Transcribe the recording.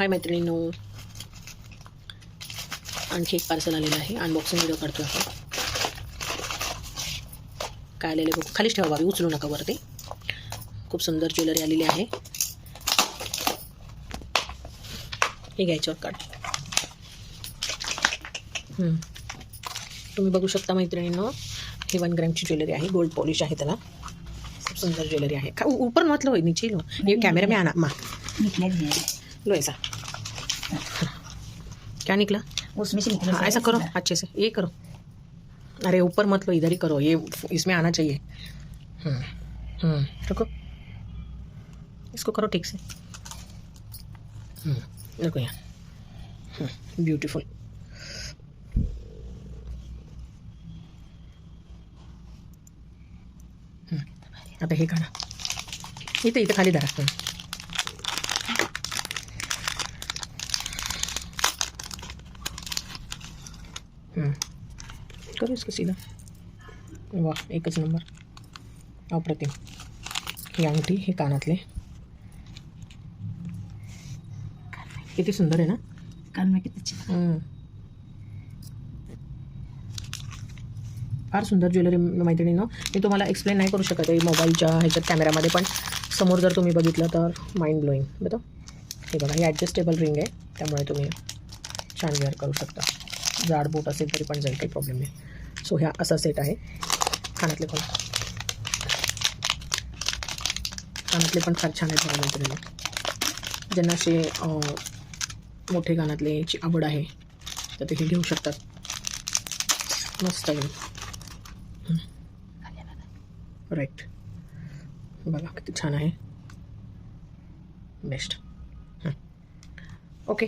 हाय मैत्रिणींनो. आणखी एक पार्सल आलेलं आहे. अनबॉक्सिंग व्हिडिओ काढतो आपण. काय आलेलं आहे बघू. खालीच ठेवा बाबी. उचलू नका वरती. खूप सुंदर ज्वेलरी आलेली आहे. हे घ्यायच्यावर काढ. हम्म. तुम्ही बघू शकता मैत्रिणींनो. ही वन ग्रॅमची ज्वेलरी आहे. गोल्ड पॉलिश आहे त्याला. खूप सुंदर ज्वेलरी है का ऊपर मत लो नीचे लो. ये कैमरे में आना माँ लो ऐसा क्या निकला? उसमें से निकला हाँ ऐसा करो अच्छे से ये करो। अरे ऊपर मत लो इधर ही करो ये इसमें आना चाहिए। हम्म हम्म रुको। इसको करो ठीक से। हम्म रुको यहाँ। ब्यूटीफुल आता हे काढा इथे इथे खाली धरा। करू इसको सीधा. वाह एकच नंबर. अप्रतिम. ही अंगठी हे कानातले. किती सुंदर आहे ना? कान में हं. फार सुंदर ज्वेलरी मैत्रिणीनं मी तुम्हाला एक्सप्लेन नाही करू शकत आहे मोबाईलच्या ह्याच्यात कॅमेऱ्यामध्ये पण समोर जर तुम्ही बघितलं तर माइंड ब्लोईंग बघा हे बघा ही ॲडजस्टेबल रिंग आहे त्यामुळे तुम्ही छान वेअर करू शकता. जाड बोट असेल तरी जाईल काही प्रॉब्लेम नाही. सो ह्या असा सेट आहे. कानातले पण. कानातले पण फार छान आहेत बघा मैत्रिणी. ज्यांना असे अं, मोठे कानातले याची आवड आहे तर ते हे घेऊ मस्त आहे. राईट बघा किती छान आहे. Best okay